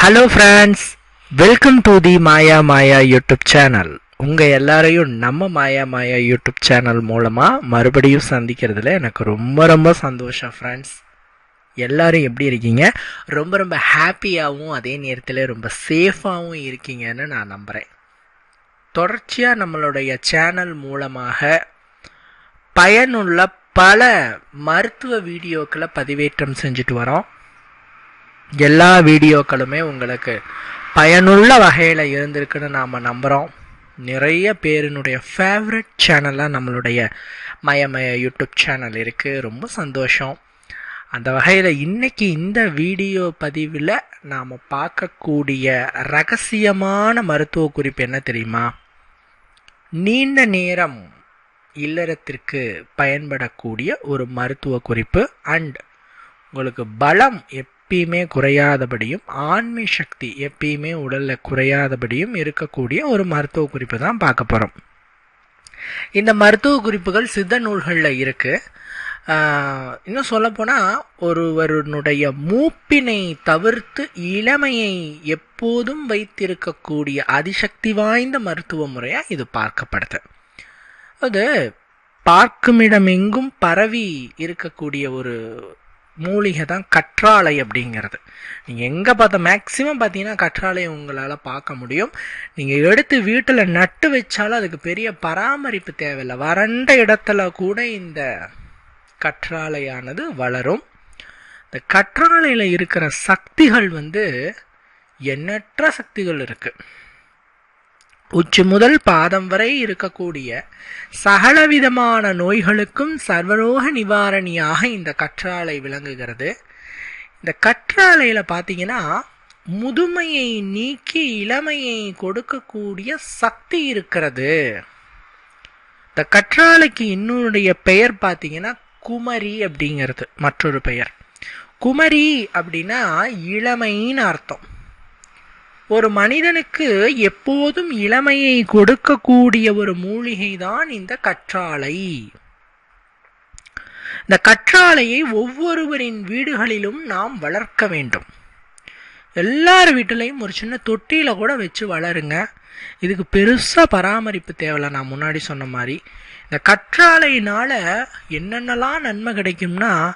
Hello friends welcome to the Maya Maya YouTube channel உங்கள் எல்லாரையும் நம்ம மாயா மாயா யூடியூப் சேனல் மூலமாக மறுபடியும் சந்திக்கிறதுல எனக்கு ரொம்ப ரொம்ப சந்தோஷம் ஃப்ரெண்ட்ஸ் எல்லாரும் எப்படி இருக்கீங்க? ரொம்ப ரொம்ப ஹாப்பியாகவும் அதே நேரத்தில் ரொம்ப சேஃபாகவும் இருக்கீங்கன்னு நான் நம்புகிறேன் தொடர்ச்சியாக நம்மளுடைய சேனல் மூலமாக பயனுள்ள பல மருத்துவ வீடியோக்களை பதிவேற்றம் செஞ்சுட்டு வரோம். எல்லா வீடியோக்களுமே உங்களுக்கு பயனுள்ள வகையில் இருந்திருக்குன்னு நாம் நம்புகிறோம் நிறைய பேரினுடைய ஃபேவரட் சேனலாக நம்மளுடைய மயமய யூடியூப் சேனல் இருக்குது ரொம்ப சந்தோஷம். அந்த வகையில் இன்றைக்கி இந்த வீடியோ பதிவில் நாம் பார்க்கக்கூடிய ரகசியமான மருத்துவ குறிப்பு என்ன தெரியுமா? நீண்ட நேரம் இல்லறத்திற்கு பயன்படக்கூடிய ஒரு மருத்துவ குறிப்பு. அண்ட் உங்களுக்கு பலம் எப் எப்பயுமே குறையாதபடியும் ஆண்மை சக்தி எப்பயுமே உடலில் குறையாதபடியும் இருக்கக்கூடிய ஒரு மருத்துவ குறிப்பு தான் பார்க்க போகிறோம் இந்த மருத்துவ குறிப்புகள் சித்த நூல்களில் இருக்குது இன்னும் சொல்லப்போனால் ஒருவருடைய மூப்பினை தவிர்த்து இளமையை எப்போதும் வைத்திருக்கக்கூடிய அதிசக்தி வாய்ந்த மருத்துவ முறையாக இது பார்க்கப்படுது. அது பார்க்குமிடமெங்கும் பரவி இருக்கக்கூடிய ஒரு மூலிகை தான் கற்றாழை அப்படிங்கிறது. நீங்கள் எங்கே பார்த்தா மேக்ஸிமம் பார்த்தீங்கன்னா கற்றாழையை உங்களால் பார்க்க முடியும். நீங்கள் எடுத்து வீட்டில் நட்டு வச்சாலும் அதுக்கு பெரிய பராமரிப்பு தேவையில்லை. வறண்ட இடத்துல கூட இந்த கற்றாழையானது வளரும். இந்த கற்றாழையில் இருக்கிற சக்திகள் வந்து எண்ணற்ற சக்திகள் இருக்குது உச்சி முதல் பாதம் வரை இருக்கக்கூடிய சகலவிதமான நோய்களுக்கும் சர்வரோக நிவாரணியாக இந்த கற்றாழை விளங்குகிறது. இந்த கற்றாழையில் பார்த்தீங்கன்னா முதுமையை நீக்கி இளமையை கொடுக்கக்கூடிய சக்தி இருக்கிறது. இந்த கற்றாழைக்கு இன்னொருடைய பெயர் பார்த்தீங்கன்னா குமரி அப்படிங்கிறது மற்றொரு பெயர். குமரி அப்படின்னா இளமைன்னு அர்த்தம். ஒரு மனிதனுக்கு எப்போதும் இளமையை கொடுக்கக்கூடிய ஒரு மூலிகை தான் இந்த கற்றாழை. இந்த கற்றாழையை ஒவ்வொருவரின் வீடுகளிலும் நாம் வளர்க்க வேண்டும். எல்லார் வீட்டிலையும் ஒரு சின்ன தொட்டியில் கூட வச்சு வளருங்க. இதுக்கு பெருசாக பராமரிப்பு தேவையில்ல நான் முன்னாடி சொன்ன மாதிரி. இந்த கற்றாழையினால் என்னென்னலாம் நன்மை கிடைக்கும்னா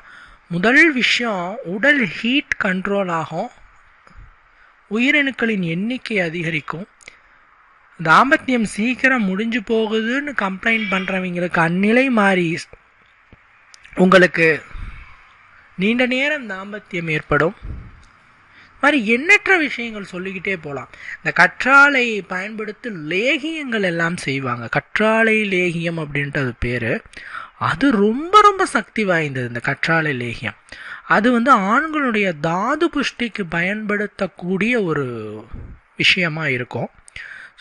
முதல் விஷயம் உடல் ஹீட் கண்ட்ரோல் ஆகும். உயிரணுக்களின் எண்ணிக்கை அதிகரிக்கும். தாம்பத்தியம் சீக்கிரம் முடிஞ்சு போகுதுன்னு கம்ப்ளைண்ட் பண்ணுறவங்களுக்கு அந்நிலை மாறி உங்களுக்கு நீண்ட நேரம் தாம்பத்தியம் ஏற்படும். மாதிரி எண்ணற்ற விஷயங்கள் சொல்லிக்கிட்டே போகலாம் இந்த கற்றாழை பயன்படுத்தி லேகியங்கள் எல்லாம் செய்வாங்க. கற்றாழை லேகியம் அப்படின்ட்டு அது பேர். அது ரொம்ப ரொம்ப சக்தி வாய்ந்தது இந்த கற்றாழை லேகியம். அது வந்து ஆண்களுடைய தாது புஷ்டிக்கு பயன்படுத்தக்கூடிய ஒரு விஷயமாக இருக்கும்.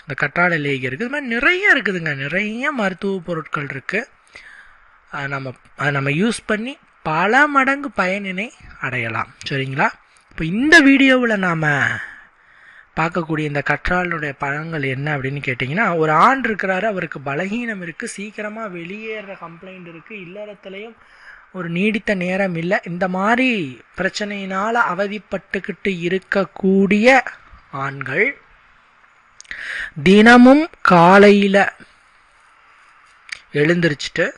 இந்த கற்றாழை லேகியம் இருக்குது இது மாதிரி நிறைய இருக்குதுங்க. நிறைய மருத்துவ பொருட்கள் இருக்குது நம்ம அதை நம்ம யூஸ் பண்ணி பல மடங்கு பயனினை அடையலாம். சரிங்களா? இப்போ இந்த வீடியோவில் நாம் பார்க்கக்கூடிய இந்த கற்றாழனுடைய பழங்கள் என்ன அப்படின்னு கேட்டிங்கன்னா ஒரு ஆண் இருக்கிறாரு அவருக்கு பலகீனம் இருக்குது சீக்கிரமாக வெளியேற கம்ப்ளைண்ட் இருக்குது இல்லறத்துலேயும் ஒரு நீடித்த நேரம் இல்லை. இந்த மாதிரி பிரச்சனையினால் அவதிப்பட்டுக்கிட்டு இருக்கக்கூடிய ஆண்கள் தினமும் காலையில் எழுந்திரிச்சிட்டு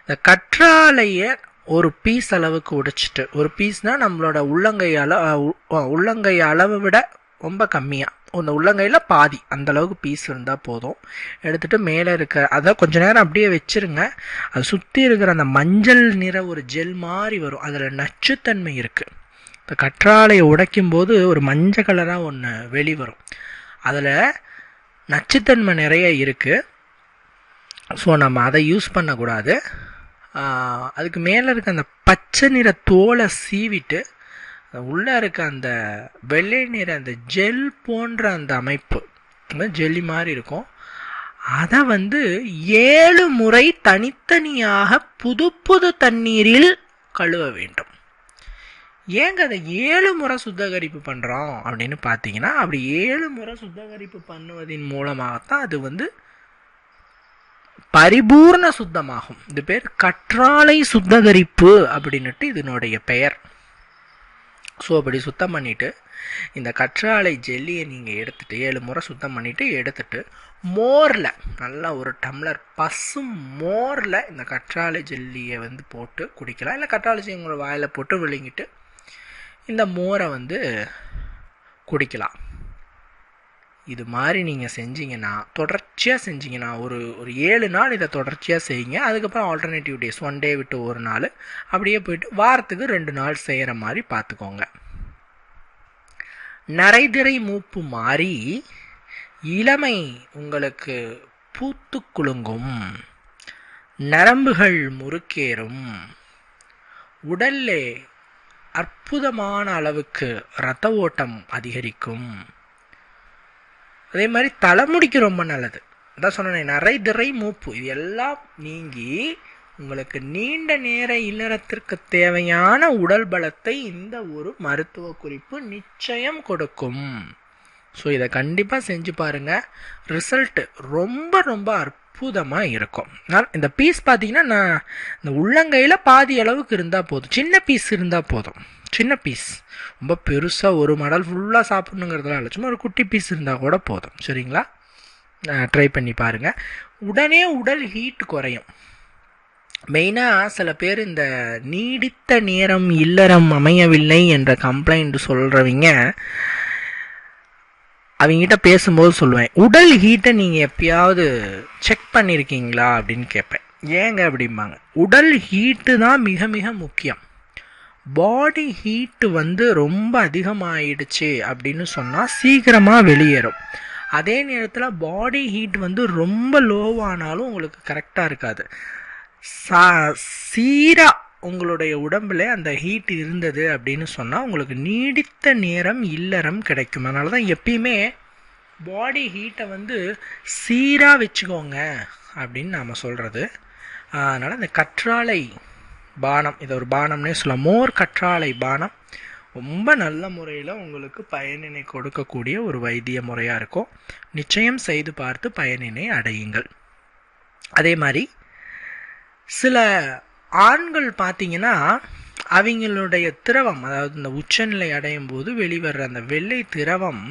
இந்த கற்றாழைய ஒரு பீஸ் அளவுக்கு உடைச்சிட்டு ஒரு பீஸ்னால் நம்மளோட உள்ளங்கை அளவு உள்ளங்கை அளவை விட ரொம்ப கம்மியாக அந்த உள்ளங்கையில் பாதி. அந்தளவுக்கு பீஸ் இருந்தால் போதும். எடுத்துகிட்டு மேலே இருக்க அதை கொஞ்ச நேரம் அப்படியே வச்சுருங்க. அது சுற்றி இருக்கிற அந்த மஞ்சள் நிற ஒரு ஜெல் மாதிரி வரும். அதில் நச்சுத்தன்மை இருக்குது இந்த கற்றாழையை உடைக்கும் போது ஒரு மஞ்சள் கலராக ஒன்று வெளிவரும். அதில் நச்சுத்தன்மை நிறைய இருக்குது ஸோ நம்ம அதை யூஸ் பண்ணக்கூடாது. அதுக்கு மேலே இருக்க அந்த பச்சை நிற தோலை சீவிட்டு உள்ளே இருக்க அந்த வெள்ளை நிற அந்த ஜெல் போன்ற அந்த அமைப்பு ஜெல்லி மாதிரி இருக்கும். அதை வந்து ஏழு முறை தனித்தனியாக புது புது தண்ணீரில் கழுவ வேண்டும். ஏங்க அதை ஏழு முறை சுத்தகரிப்பு பண்ணுறோம் அப்படின்னு பார்த்தீங்கன்னா அப்படி ஏழு முறை சுத்தகரிப்பு பண்ணுவதன் மூலமாகத்தான் அது வந்து பரிபூர்ண சுத்தமாகும். இது பேர் கற்றாழை சுத்தகரிப்பு அப்படின்னுட்டு இதனுடைய பெயர். ஸோ அப்படி சுத்தம் பண்ணிவிட்டு இந்த கற்றாழை ஜெல்லியை நீங்கள் எடுத்துகிட்டு ஏழு முறை சுத்தம் பண்ணிவிட்டு எடுத்துட்டு மோரில் நல்லா ஒரு டம்ளர் பசும் மோரில் இந்த கற்றாழை ஜெல்லியை வந்து போட்டு குடிக்கலாம். இல்லை கற்றாழை ஜெல்லி உங்களோட வாயில் போட்டு விழுங்கிட்டு இந்த மோரை வந்து குடிக்கலாம். இது மாதிரி நீங்கள் செஞ்சீங்கன்னா தொடர்ச்சியாக செஞ்சீங்கன்னா ஒரு ஒரு ஏழு நாள் இதை தொடர்ச்சியாக செய்யுங்க. அதுக்கப்புறம் ஆல்டர்னேட்டிவ் டேஸ் ஒன் டே விட்டு ஒரு நாள். அப்படியே போயிட்டு வாரத்துக்கு ரெண்டு நாள் செய்கிற மாதிரி பார்த்துக்கோங்க நரைதிரை மூப்பு மாறி இளமை உங்களுக்கு பூத்து குலுங்கும். நரம்புகள் முறுக்கேறும். உடல்லே அற்புதமான அளவுக்கு இரத்த ஓட்டம் அதிகரிக்கும். அதே மாதிரி தலைமுடிக்கு ரொம்ப நல்லது. அதான் சொன்னேன் நிறை திரை மூப்பு இது எல்லாம் நீங்கி உங்களுக்கு நீண்ட நேர இல்லறத்திற்கு தேவையான உடல் பலத்தை இந்த ஒரு மருத்துவ குறிப்பு நிச்சயம் கொடுக்கும். ஸோ இதை கண்டிப்பாக செஞ்சு பாருங்கள் ரிசல்ட்டு ரொம்ப ரொம்ப அற்புதமாக இருக்கும். நான் இந்த பீஸ் பார்த்தீங்கன்னா நான் இந்த உள்ளங்கையில் பாதி அளவுக்கு இருந்தால் போதும். சின்ன பீஸ் இருந்தால் போதும். சின்ன பீஸ் ரொம்ப பெருசாக ஒரு மடல் ஃபுல்லாக சாப்பிட்ணுங்கிறதுலாம் இல்லை சும்மா ஒரு குட்டி பீஸ் இருந்தால் கூட போதும். சரிங்களா? ட்ரை பண்ணி பாருங்கள் உடனே உடல் ஹீட் குறையும். மெயினாக சில பேர் இந்த நீடித்த நேரம் இல்லறம் அமையவில்லை என்ற கம்ப்ளைண்ட் சொல்கிறவங்க அவங்ககிட்ட பேசும்போது சொல்லுவேன் உடல் ஹீட்டை நீங்கள் எப்பயாவது செக் பண்ணியிருக்கீங்களா அப்படின்னு கேட்பேன். ஏங்க அப்படிம்பாங்க. உடல் ஹீட்டு தான் மிக மிக முக்கியம். பாடி ஹீட்டு வந்து ரொம்ப அதிகமாகிடுச்சு அப்படின்னு சொன்னால் சீக்கிரமாக வெளியேறும். அதே நேரத்தில் பாடி ஹீட் வந்து ரொம்ப லோவானாலும் உங்களுக்கு கரெக்டாக இருக்காது. சா சீராக உங்களுடைய உடம்புல அந்த ஹீட் இருந்தது அப்படின்னு சொன்னால் உங்களுக்கு நீடித்த நேரம் இல்லறம் கிடைக்கும். அதனால தான் எப்பயுமே பாடி ஹீட்டை வந்து சீராக வச்சுக்கோங்க அப்படின்னு நாம் சொல்கிறது அதனால் இந்த கற்றாழை பானம். இதை ஒரு பானம்னே சொல்லலாம். மோர் கற்றாழை பானம் ரொம்ப நல்ல முறையில் உங்களுக்கு பயனினை கொடுக்கக்கூடிய ஒரு வைத்திய முறையாக இருக்கும். நிச்சயம் செய்து பார்த்து பயனினை அடையுங்கள். அதே மாதிரி சில ஆண்கள் பார்த்தீங்கன்னா அவங்களுடைய திரவம் அதாவது இந்த உச்சநிலை அடையும் போது வெளிவர்ற அந்த வெள்ளை திரவம்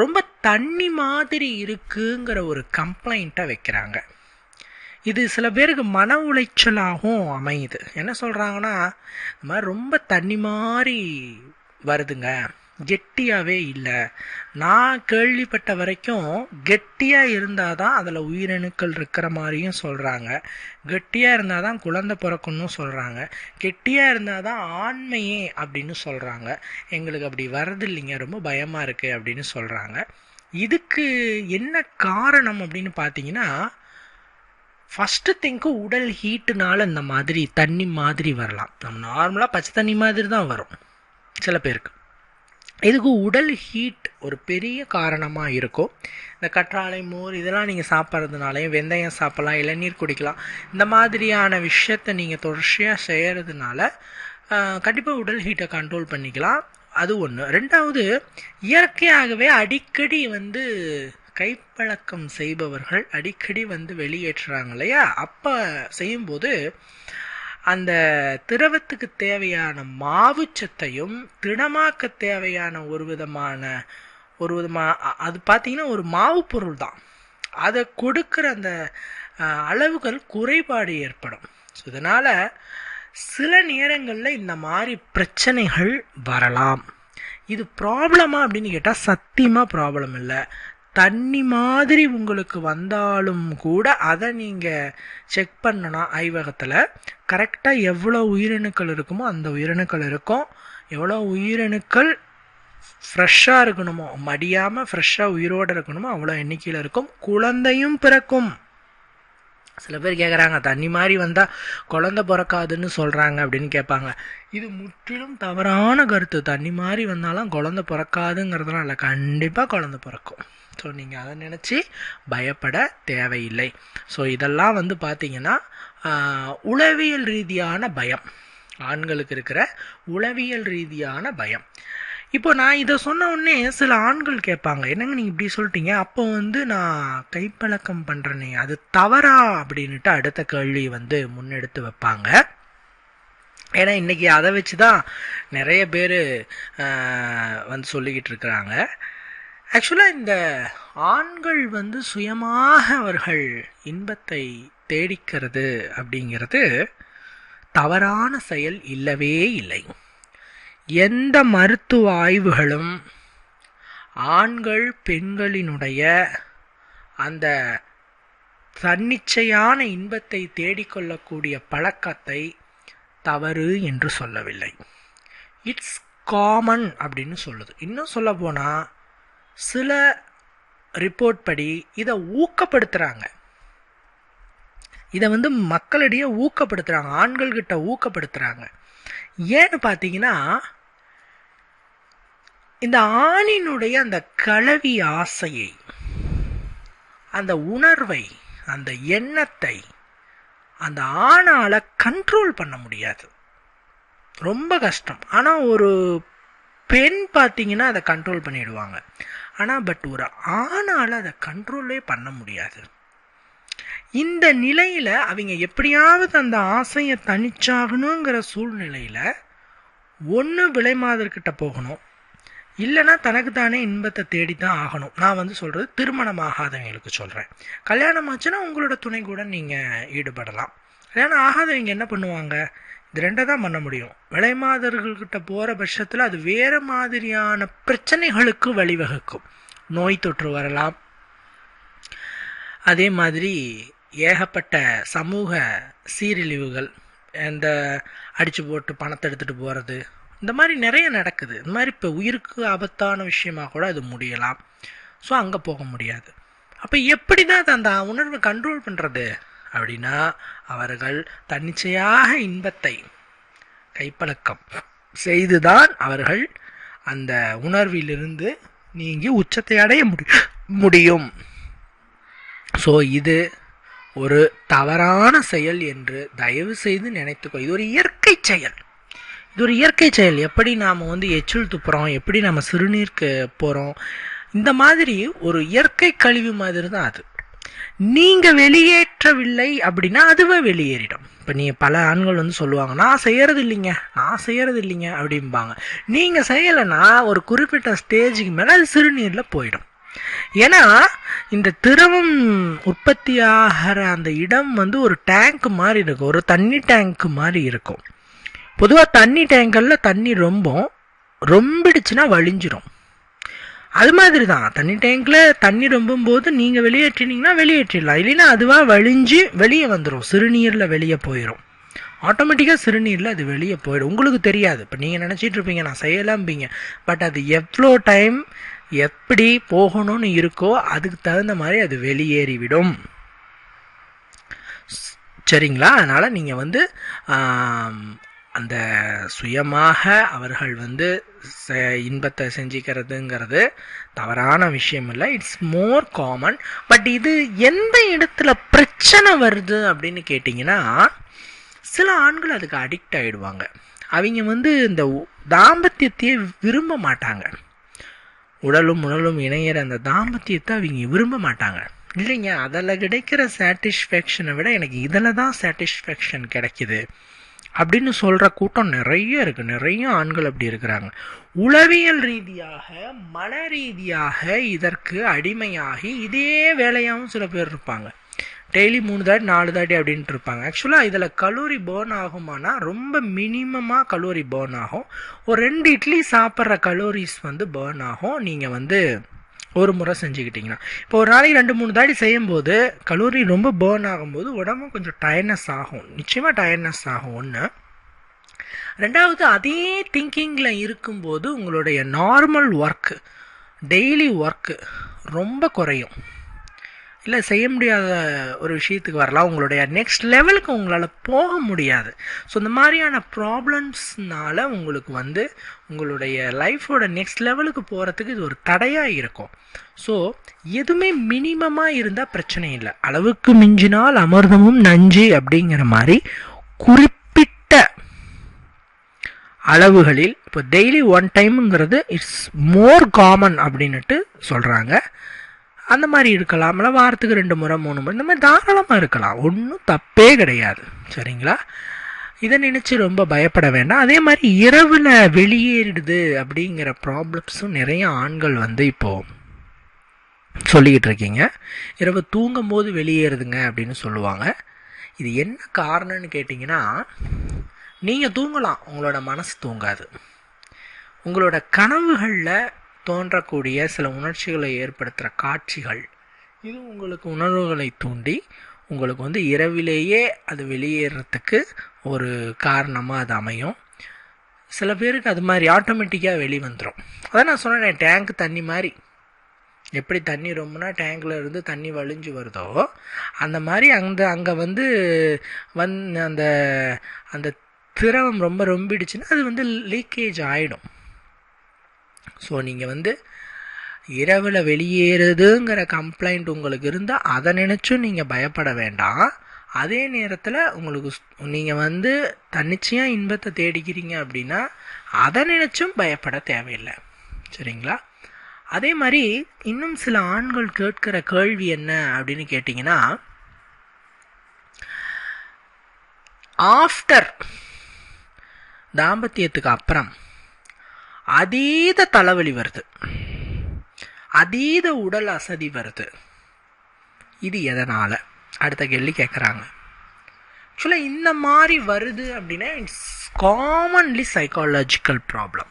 ரொம்ப தண்ணி மாதிரி இருக்குங்கிற ஒரு கம்ப்ளைண்ட்டை வைக்கிறாங்க. இது சில பேருக்கு மன உளைச்சலாகவும் அமையுது. என்ன சொல்கிறாங்கன்னா இந்த மாதிரி ரொம்ப தண்ணி மாதிரி வருதுங்க. கெட்டியாகவே இல்லை. நான் கேள்விப்பட்ட வரைக்கும் கெட்டியாக இருந்தால் தான் அதில் உயிரணுக்கள் இருக்கிற மாதிரியும் சொல்கிறாங்க கெட்டியாக இருந்தால் தான் குழந்தை பிறக்கணும்னு சொல்கிறாங்க கெட்டியாக இருந்தால் தான் ஆண்மையே அப்படின்னு சொல்கிறாங்க எங்களுக்கு அப்படி வரது இல்லைங்க. ரொம்ப பயமாக இருக்குது அப்படின்னு சொல்கிறாங்க இதுக்கு என்ன காரணம் அப்படின்னு பார்த்தீங்கன்னா ஃபஸ்ட்டு திங்க்கு உடல் ஹீட்டுனால இந்த மாதிரி தண்ணி மாதிரி வரலாம். நம்ம நார்மலாக பச்சை தண்ணி மாதிரி தான் வரும் சில பேருக்கு. இதுக்கு உடல் ஹீட் ஒரு பெரிய காரணமாக இருக்கும் இந்த கற்றாழை மோர் இதெல்லாம் நீங்கள் சாப்பிட்றதுனாலையும் வெந்தயம் சாப்பிட்லாம் இளநீர் குடிக்கலாம் இந்த மாதிரியான விஷயத்தை நீங்கள் தொடர்ச்சியாக செய்கிறதுனால கண்டிப்பாக உடல் ஹீட்டை கண்ட்ரோல் பண்ணிக்கலாம். அது ஒன்று ரெண்டாவது இயற்கையாகவே அடிக்கடி வந்து கைப்பழக்கம் செய்பவர்கள் அடிக்கடி வந்து வெளியேற்றுறாங்க இல்லையா அப்போ செய்யும்போது அந்த திரவத்துக்கு தேவையான மாவுச்சத்தையும் திடமாக்க தேவையான ஒரு விதமான ஒரு விதமாக அது பார்த்தீங்கன்னா ஒரு மாவு பொருள் தான் அதை கொடுக்குற அந்த அளவுகள் குறைபாடு ஏற்படும். ஸோ இதனால் சில நேரங்களில் இந்த மாதிரி பிரச்சனைகள் வரலாம். இது ப்ராப்ளமா அப்படின்னு கேட்டால் சத்தியமாக ப்ராப்ளம் இல்லை. தண்ணி மாதிரி உங்களுக்கு வந்தாலும் கூட அதை நீங்கள் செக் பண்ணனா ஆய்வகத்தில். கரெக்டாக எவ்வளோ உயிரணுக்கள் இருக்குமோ அந்த உயிரணுக்கள் இருக்கும். எவ்வளோ உயிரணுக்கள் ஃப்ரெஷ்ஷாக இருக்கணுமோ மடியாமல் ஃப்ரெஷ்ஷாக உயிரோடு இருக்கணுமோ அவ்வளோ எண்ணிக்கையில் இருக்கும். குழந்தையும் பிறக்கும். சில பேர் கேட்குறாங்க தண்ணி மாதிரி வந்தால் குழந்த பிறக்காதுன்னு சொல்கிறாங்க அப்படின்னு கேட்பாங்க. இது முற்றிலும் தவறான கருத்து. தண்ணி மாதிரி வந்தாலும் குழந்த பிறக்காதுங்கிறதுலாம் இல்லை கண்டிப்பாக குழந்த பிறக்கும். ஸோ நீங்கள் அதை நினச்சி பயப்பட தேவையில்லை. ஸோ இதெல்லாம் வந்து பார்த்திங்கன்னா உளவியல் ரீதியான பயம். ஆண்களுக்கு இருக்கிற உளவியல் ரீதியான பயம். இப்போ நான் இதை சொன்ன உடனே சில ஆண்கள் கேட்பாங்க. என்னங்க நீங்கள் இப்படி சொல்லிட்டீங்க? அப்போ வந்து நான் கைப்பழக்கம் பண்ணுறேனே அது தவறா அப்படின்ட்டு அடுத்த கேள்வி வந்து முன்னெடுத்து வைப்பாங்க. ஏன்னா இன்றைக்கி அதை வச்சு தான் நிறைய பேர் வந்து சொல்லிக்கிட்டு இருக்கிறாங்க. ஆக்சுவலாக இந்த ஆண்கள் வந்து சுயமாக அவர்கள் இன்பத்தை தேடிக்கிறது அப்படிங்கிறது தவறான செயல் இல்லவே இல்லை. எந்த மருத்துவ ஆய்வுகளும் ஆண்கள் பெண்களினுடைய அந்த தன்னிச்சையான இன்பத்தை தேடிக்கொள்ளக்கூடிய பழக்கத்தை தவறு என்று சொல்லவில்லை. இட்ஸ் காமன் அப்படின்னு சொல்லுது. இன்னும் சொல்ல போனால் சில ரிப்போர்ட் படி இதை ஊக்கப்படுத்துகிறாங்க இதை வந்து மக்களிடையே ஊக்கப்படுத்துகிறாங்க ஆண்கள்கிட்ட ஊக்கப்படுத்துகிறாங்க ஏன்னு பார்த்தீங்கன்னா இந்த ஆணினுடைய அந்த கலவி ஆசையை அந்த உணர்வை அந்த எண்ணத்தை அந்த ஆணால் கண்ட்ரோல் பண்ண முடியாது. ரொம்ப கஷ்டம். ஆனால் ஒரு பெண் பார்த்தீங்கன்னா அதை கண்ட்ரோல் பண்ணிடுவாங்க. ஆனால் பட் ஒரு ஆணால் அதை கண்ட்ரோலே பண்ண முடியாது. இந்த நிலையில் அவங்க எப்படியாவது அந்த ஆசையை தனிச்சாகணுங்கிற சூழ்நிலையில் ஒன்று விலைமாதர்கிட்ட போகணும். இல்லைன்னா தனக்கு தானே இன்பத்தை தேடி தான் ஆகணும். நான் வந்து சொல்கிறது திருமணம் ஆகாதவங்களுக்கு சொல்கிறேன் கல்யாணம் ஆச்சுன்னா உங்களோட துணை கூட நீங்கள் ஈடுபடலாம். கல்யாணம் ஆகாதவங்க என்ன பண்ணுவாங்க? இது ரெண்டை தான் பண்ண முடியும். விலைமாதர்கள்கிட்ட போகிற பட்சத்தில் அது வேறு மாதிரியான பிரச்சனைகளுக்கு வழிவகுக்கும். நோய் தொற்று வரலாம். அதே மாதிரி ஏகப்பட்ட சமூக சீரழிவுகள் இந்த அடித்து போட்டு பணத்தை எடுத்துகிட்டு போகிறது இந்த மாதிரி நிறைய நடக்குது. இந்த மாதிரி இப்போ உயிருக்கு ஆபத்தான விஷயமாக கூட அது முடியலாம். ஸோ அங்கே போக முடியாது. அப்போ எப்படி தான் அந்த உணர்வை கண்ட்ரோல் பண்ணுறது அப்படின்னா அவர்கள் தன்னிச்சையாக இன்பத்தை கைப்பழக்கம் செய்துதான் அவர்கள் அந்த உணர்விலிருந்து நீங்கி உச்சத்தை அடைய முடியும். ஸோ இது ஒரு தவறான செயல் என்று தயவு செய்து நினைத்துக்கோ. இது ஒரு இயற்கை செயல். இது ஒரு இயற்கை செயல். எப்படி நாம் வந்து எச்சில் துப்புறோம்? எப்படி நம்ம சிறுநீருக்கு போகிறோம் இந்த மாதிரி ஒரு இயற்கை கழிவு மாதிரி தான் அது. நீங்கள் வெளியேற்றவில்லை அப்படின்னா அதுவே வெளியேறிடும். இப்போ நீங்கள் பல ஆண்கள் வந்து சொல்லுவாங்க நான் செய்கிறது இல்லைங்க நான் செய்கிறது இல்லைங்க அப்படிம்பாங்க. நீங்கள் செய்யலைன்னா ஒரு குறிப்பிட்ட ஸ்டேஜுக்கு மேலே அது சிறுநீரில் போயிடும். ஏன்னா இந்த திரவம் உற்பத்தி ஆகிற அந்த இடம் வந்து ஒரு டேங்க் மாதிரி இருக்கும். ஒரு தண்ணி டேங்க் மாதிரி இருக்கும். பொதுவாக தண்ணி டேங்கரில் தண்ணி ரொம்ப ரொம்பிடுச்சுன்னா வழிஞ்சிரும். அது மாதிரி தான். தண்ணி டேங்கில் தண்ணி ரொம்பும் போது நீங்கள் வெளியேற்றினீங்கன்னா வெளியேற்றிடலாம். இல்லைன்னா அதுவாக வழிஞ்சு வெளியே வந்துடும் சிறுநீரில் வெளியே போயிடும் ஆட்டோமேட்டிக்காக சிறுநீரில் அது வெளியே போயிடும். உங்களுக்கு தெரியாது. இப்போ நீங்கள் நினச்சிட்டு இருப்பீங்க நான் செய்யலாம்பீங்க பட் அது எவ்வளோ டைம் எப்படி போகணும்னு இருக்கோ அதுக்கு தகுந்த மாதிரி அது வெளியேறிவிடும். சரிங்களா? அதனால் நீங்கள் வந்து அந்த சுயமாக அவர்கள் வந்து இன்பத்தை செஞ்சுக்கிறதுங்கிறது தவறான விஷயம் இல்லை இட்ஸ் மோர் காமன் பட் இது எந்த இடத்துல பிரச்சனை வருது அப்படின்னு கேட்டிங்கன்னா சில ஆண்கள் அதுக்கு அடிக்ட் ஆகிடுவாங்க அவங்க வந்து இந்த தாம்பத்தியத்தையே விரும்ப மாட்டாங்க. உடலும் உடலும் இணையிற அந்த தாம்பத்தியத்தை அவங்க விரும்ப மாட்டாங்க. இல்லைங்க அதில் கிடைக்கிற சாட்டிஸ்ஃபேக்ஷனை விட எனக்கு இதில் தான் சாட்டிஸ்ஃபேக்ஷன் கிடைக்கிது. அப்படின்னு சொல்கிற கூட்டம் நிறைய இருக்குது நிறைய ஆண்கள் அப்படி இருக்கிறாங்க. உளவியல் ரீதியாக மன ரீதியாக இதற்கு அடிமையாகி இதே வேலையாகவும் சில பேர் இருப்பாங்க. டெய்லி மூணு தாட்டி நாலு தாட்டி அப்படின்ட்டு இருப்பாங்க. ஆக்சுவலாக இதில் கலோரி பேர்ன் ஆகுமானா ரொம்ப மினிமமாக கலோரி பேர்ன் ஆகும். ஒரு ரெண்டு இட்லி சாப்பிட்ற கலோரிஸ் வந்து பேர்ன் ஆகும். நீங்கள் வந்து ஒரு முறை செஞ்சுக்கிட்டிங்கன்னா. இப்போ ஒரு நாளைக்கு ரெண்டு மூணு தாடி செய்யும்போது கலோரி ரொம்ப பேர்ன் ஆகும்போது உடம்பும் கொஞ்சம் டயர்னஸ் ஆகும். நிச்சயமாக டயர்னஸ் ஆகும். ஒன்று ரெண்டாவது அதே திங்கிங்கில் இருக்கும்போது உங்களுடைய நார்மல் ஒர்க்கு டெய்லி ஒர்க்கு ரொம்ப குறையும். இல்லை செய்ய முடியாத ஒரு விஷயத்துக்கு வரலாம். உங்களுடைய நெக்ஸ்ட் லெவலுக்கு உங்களால் போக முடியாது. ஸோ இந்த மாதிரியான ப்ராப்ளம்ஸ்னால உங்களுக்கு வந்து உங்களுடைய லைஃபோட நெக்ஸ்ட் லெவலுக்கு போகிறதுக்கு இது ஒரு தடையாக இருக்கும். ஸோ எதுவுமே மினிமமாக இருந்தால் பிரச்சனை இல்லை. அளவுக்கு மிஞ்சினால் அமிர்தமும் நஞ்சு அப்படிங்கிற மாதிரி குறிப்பிட்ட அளவுகளில் இப்போ டெய்லி ஒன் டைமுங்கிறது இட்ஸ் மோர் காமன் அப்படின்னுட்டு சொல்கிறாங்க அந்த மாதிரி இருக்கலாம் இல்லை வாரத்துக்கு ரெண்டு முறை மூணு முறை இந்த மாதிரி தாராளமாக இருக்கலாம். ஒன்றும் தப்பே கிடையாது. சரிங்களா? இதை நினச்சி ரொம்ப பயப்பட வேண்டாம். அதே மாதிரி இரவில் வெளியேறிடுது அப்படிங்கிற ப்ராப்ளம்ஸும் நிறைய ஆண்கள் வந்து இப்போது சொல்லிக்கிட்டு இருக்கீங்க. இரவு தூங்கும் போது வெளியேறுதுங்க அப்படின்னு சொல்லுவாங்க. இது என்ன காரணம்னு கேட்டிங்கன்னா நீங்கள் தூங்கலாம் உங்களோட மனசு தூங்காது. உங்களோட கனவுகளில் தோன்றக்கூடிய சில உணர்ச்சிகளை ஏற்படுத்துகிற காட்சிகள். இது உங்களுக்கு உணர்வுகளை தூண்டி உங்களுக்கு வந்து இரவிலேயே அது வெளியேறத்துக்கு ஒரு காரணமாக அது அமையும். சில பேருக்கு அது மாதிரி ஆட்டோமேட்டிக்காக வெளிவந்துடும் அதான் நான் சொன்னேன் டேங்க் தண்ணி மாதிரி. எப்படி தண்ணி ரொம்பனா டேங்கில் இருந்து தண்ணி வழிஞ்சு வருதோ அந்த மாதிரி அந்த அங்கே வந்து வந் அந்த அந்த திரவம் ரொம்ப ரொம்பிடுச்சுன்னா அது வந்து லீக்கேஜ் ஆகிடும் ஸோ நீங்கள் வந்து இரவில் வெளியேறுதுங்கிற கம்ப்ளைண்ட் உங்களுக்கு இருந்தால் அதை நினச்சும் நீங்கள் பயப்பட வேண்டாம். அதே நேரத்தில் உங்களுக்கு நீங்கள் வந்து தன்னிச்சையாக இன்பத்தை தேடிக்கிறீங்க அப்படின்னா அதை நினச்சும் பயப்பட தேவையில்லை. சரிங்களா? அதே மாதிரி இன்னும் சில ஆண்கள் கேட்கிற கேள்வி என்ன அப்படின்னு கேட்டிங்கன்னா ஆஃப்டர் தாம்பத்தியத்துக்கு அப்புறம் அதீத தலைவலி வருது. அதீத உடல் அசதி வருது. இது எதனால்? அடுத்த கேள்வி கேட்குறாங்க ஆக்சுவலாக இந்த மாதிரி வருது அப்படின்னா இட்ஸ் காமன்லி சைக்காலஜிக்கல் ப்ராப்ளம்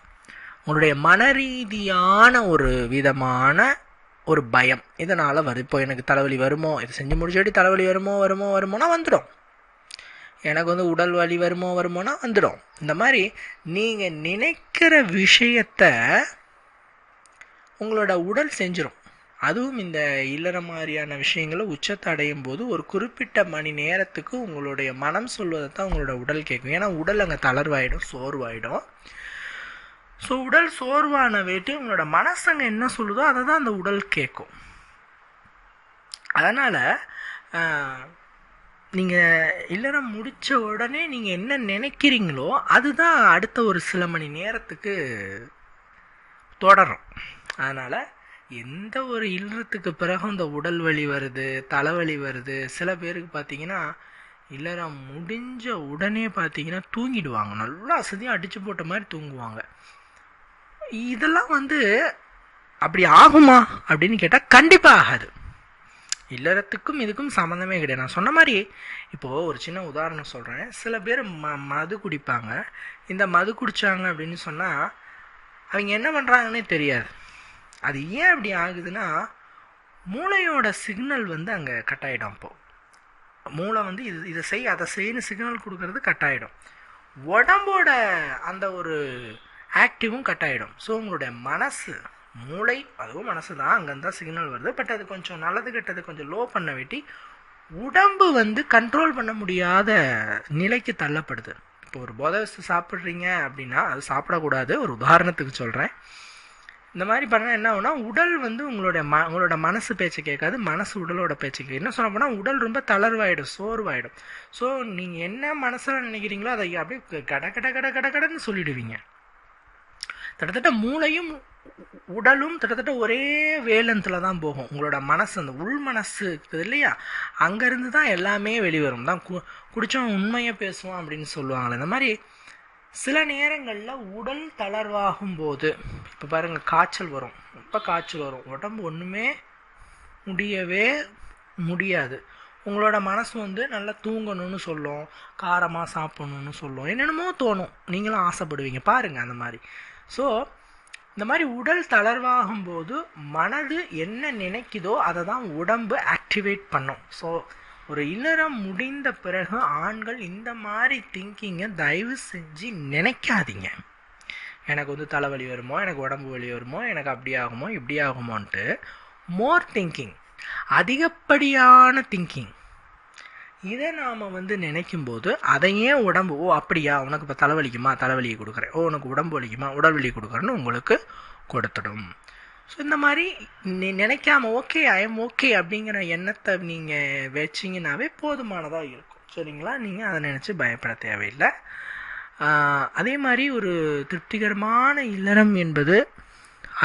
உங்களுடைய மன ரீதியான ஒரு விதமான ஒரு பயம். இதனால் வருது? இப்போ எனக்கு தலைவலி வருமோ? இது செஞ்சு முடிச்சோடி தலைவலி வருமோ வருமோ வருமோனா வந்துடும். எனக்கு வந்து உடல் வலி வருமோ வருமோனா வந்துடும். இந்த மாதிரி நீங்கள் நினைக்கிற விஷயத்த உங்களோட உடல் செஞ்சிடும் அதுவும் இந்த இல்லற மாதிரியான விஷயங்களை உச்சத்தை அடையும் போது ஒரு குறிப்பிட்ட மணி நேரத்துக்கு உங்களுடைய மனம் சொல்வதை தான் உங்களோட உடல் கேட்கும். ஏன்னா உடல் அங்கே தளர்வாயிடும் சோர்வாயிடும். ஸோ உடல் சோர்வான வேட்டி உங்களோட மனசங்க என்ன சொல்லுதோ அதை தான் அந்த உடல் கேட்கும். அதனால் நீங்கள் இல்லறம் முடித்த உடனே நீங்கள் என்ன நினைக்கிறீங்களோ அதுதான் அடுத்த ஒரு சில மணி நேரத்துக்கு தொடரும். அதனால் எந்த ஒரு இல்லறத்துக்கு பிறகும் இந்த உடல் வலி வருது தலைவலி வருது சில பேருக்கு பார்த்தீங்கன்னா இல்லறம் முடிஞ்ச உடனே பார்த்தீங்கன்னா தூங்கிடுவாங்க. நல்லா அசதியாக அடித்து போட்ட மாதிரி தூங்குவாங்க. இதெல்லாம் வந்து அப்படி ஆகுமா அப்படின்னு கேட்டால் கண்டிப்பாக ஆகாது. இல்லறத்துக்கும் இதுக்கும் சம்மந்தமே கிடையாது. நான் சொன்ன மாதிரி இப்போது ஒரு சின்ன உதாரணம் சொல்கிறேன் சில பேர் ம மது குடிப்பாங்க. இந்த மது குடித்தாங்க அப்படின்னு சொன்னால் அவங்க என்ன பண்ணுறாங்கன்னே தெரியாது. அது ஏன் அப்படி ஆகுதுன்னா மூளையோட சிக்னல் வந்து அங்கே கட் ஆகிடும் அப்போது மூளை வந்து இது இதை செய் அதை செய்யணும் சிக்னல் கொடுக்கறது கட் ஆகிடும் உடம்போட அந்த ஒரு ஆக்டிவும் கட் ஆகிடும் ஸோ உங்களுடைய மனசு மூளை அதுவும் மனசு தான் அங்கே தான் சிக்னல் வருது. பட் அது கொஞ்சம் நல்லது கெட்டது கொஞ்சம் லோ பண்ண வேட்டி உடம்பு வந்து கண்ட்ரோல் பண்ண முடியாத நிலைக்கு தள்ளப்படுது. இப்போ ஒரு போதை வஸ்து சாப்பிட்றீங்க அப்படின்னா அது சாப்பிடக்கூடாது. ஒரு உதாரணத்துக்கு சொல்கிறேன் இந்த மாதிரி பண்ணால் என்ன ஆகுனா உடல் வந்து உங்களுடைய ம உங்களோட மனசு பேச்சை கேட்காது. மனசு உடலோட பேச்சை கேட்கு என்ன சொல்ல போனால் உடல் ரொம்ப தளர்வாயிடும் சோர்வாயிடும். ஸோ நீங்கள் என்ன மனசில் நினைக்கிறீங்களோ அதை அப்படியே கட கட கட கட கடன்னு சொல்லிடுவீங்க. கிட்டத்தட்ட மூளையும் உடலும் கிட்டத்தட்ட ஒரே வேலந்தில் தான் போகும். உங்களோட மனசு அந்த உள் மனசு இருக்குது இல்லையா? அங்கேருந்து தான் எல்லாமே வெளிவரும். தான் கு குடித்தவன் உண்மையை பேசுவான் அப்படின்னு சொல்லுவாங்களே. இந்த மாதிரி சில நேரங்களில் உடல் தளர்வாகும் போது இப்போ பாருங்கள் காய்ச்சல் வரும். இப்போ காய்ச்சல் வரும். உடம்பு ஒன்றுமே முடியவே முடியாது. உங்களோட மனசு வந்து நல்லா தூங்கணும்னு சொல்லும் காரமாக சாப்பிடணும்னு சொல்லும். என்னென்னமோ தோணும். நீங்களும் ஆசைப்படுவீங்க. பாருங்கள் அந்த மாதிரி. ஸோ இந்த மாதிரி உடல் தளர்வாகும் போது மனது என்ன நினைக்குதோ அதை தான் உடம்பு ஆக்டிவேட் பண்ணும். ஸோ ஒரு இல்லறம் முடிந்த பிறகு ஆண்கள் இந்த மாதிரி திங்கிங்கை தயவு செஞ்சு நினைக்காதீங்க. எனக்கு வந்து தலைவலி வருமோ எனக்கு உடம்பு வலி வருமோ எனக்கு அப்படி ஆகுமோ இப்படி ஆகுமோன்ட்டு மோர் திங்கிங் அதிகப்படியான திங்கிங் இதை நாம் வந்து நினைக்கும் போது அதையே உடம்பு ஓ அப்படியா உனக்கு இப்போ தலைவலிக்குமா? தலைவலியை கொடுக்குறேன். ஓ உனக்கு உடம்பு வலிக்குமா? உடல் வலி கொடுக்குறேன்னு உங்களுக்கு கொடுத்துடும். ஸோ இந்த மாதிரி நீ நினைக்காம ஓகே ஐ எம் ஓகே அப்படிங்கிற எண்ணத்தை நீங்கள் வச்சிங்கனாவே போதுமானதாக இருக்கும். சரிங்களா? நீங்கள் அதை நினச்சி பயப்பட தேவையில்லை. அதே மாதிரி ஒரு திருப்திகரமான இல்லறம் என்பது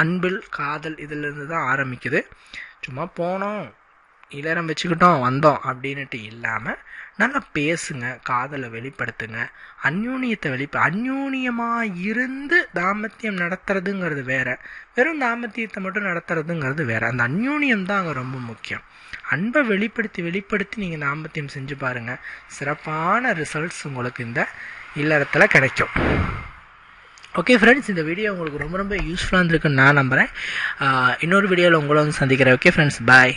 அன்பில் காதல் இதிலிருந்து தான் ஆரம்பிக்குது. சும்மா போனோம். இளரம் வச்சுக்கிட்டோம் வந்தோம் அப்படின்னுட்டு இல்லாமல் நல்லா பேசுங்க காதலை வெளிப்படுத்துங்க. அந்யூனியத்தை வெளிப்ப அந்யூனியமாக இருந்து தாம்பத்தியம் நடத்துறதுங்கிறது வேற. வெறும் தாம்பத்தியத்தை மட்டும் நடத்துறதுங்கிறது வேற. அந்த அந்யூனியம் தான் அங்கே ரொம்ப முக்கியம். அன்பை வெளிப்படுத்தி வெளிப்படுத்தி நீங்கள் தாம்பத்தியம் செஞ்சு பாருங்கள் சிறப்பான ரிசல்ட்ஸ் உங்களுக்கு இந்த இல்லறத்தில் கிடைக்கும். ஓகே ஃப்ரெண்ட்ஸ் இந்த வீடியோ உங்களுக்கு ரொம்ப ரொம்ப யூஸ்ஃபுல்லாக இருந்திருக்குன்னு நான் நம்புகிறேன் இன்னொரு வீடியோவில் உங்களை வந்து சந்திக்கிறேன். Okay friends bye